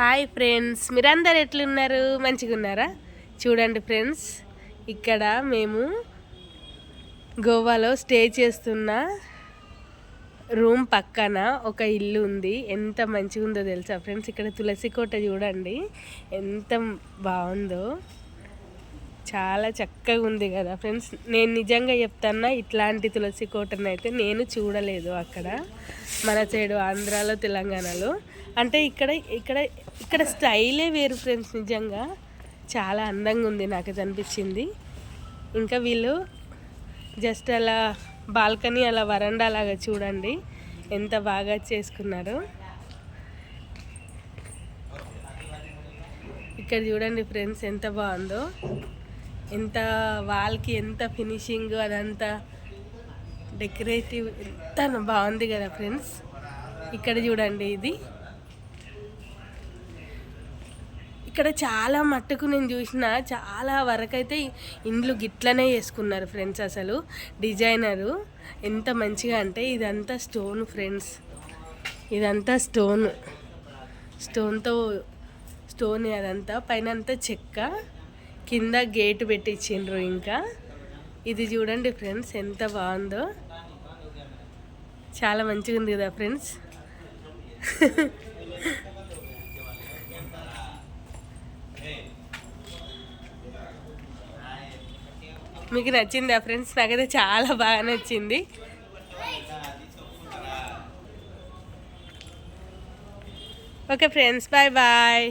Hi friends మీరందరు ఎట్లున్నారు? మంచిగా ఉన్నారా చూడండి ఫ్రెండ్స్ ఇక్కడ మేము గోవాలో స్టే చేస్తున్న రూమ్ పక్కన ఒక ఇల్లు ఉంది. ఎంత మంచిగా ఉందో తెలుసా ఫ్రెండ్స్? ఇక్కడ తులసి కోట చూడండి. ఎంత బాగుందో. చాలా చక్కగా ఉంది కదా ఫ్రెండ్స్. నేను నిజంగా చెప్తాన్నా ఇట్లాంటి తులసి కోటను అయితే నేను చూడలేదు అక్కడ మన సైడు ఆంధ్రాలో తెలంగాణలో. అంటే ఇక్కడ ఇక్కడ ఇక్కడ స్టైలే వేరు ఫ్రెండ్స్ నిజంగా. చాలా అందంగా ఉంది నాకు అనిపించింది. ఇంకా వీళ్ళు జస్ట్ అలా బాల్కనీ అలా వరండా లాగా చూడండి ఎంత బాగా చేసుకున్నారు. ఇక్కడ చూడండి ఫ్రెండ్స్ ఎంత బాగుందో. ఎంత వాల్కి ఎంత ఫినిషింగ్ అదంతా డెకరేటివ్ ఎంత బాగుంది కదా ఫ్రెండ్స్. ఇక్కడ చూడండి ఇది. ఇక్కడ చాలా మట్టుకు నేను చూసిన చాలా వరకు అయితే ఇండ్లు గిట్లనే వేసుకున్నారు ఫ్రెండ్స్ అసలు. డిజైనరు ఎంత మంచిగా అంటే ఇదంతా స్టోన్ ఫ్రెండ్స్. ఇదంతా స్టోన్. స్టోన్తో స్టోన్ అదంతా పైన అంతా చెక్క. కింద గేటు పెట్టించిండ్రు ఇంకా. ఇది చూడండి ఫ్రెండ్స్ ఎంత బాగుందో. చాలా మంచిగా ఉంది కదా ఫ్రెండ్స్. మీకు నచ్చిందా ఫ్రెండ్స్? నాకైతే చాలా బాగా నచ్చింది. Okay friends bye bye.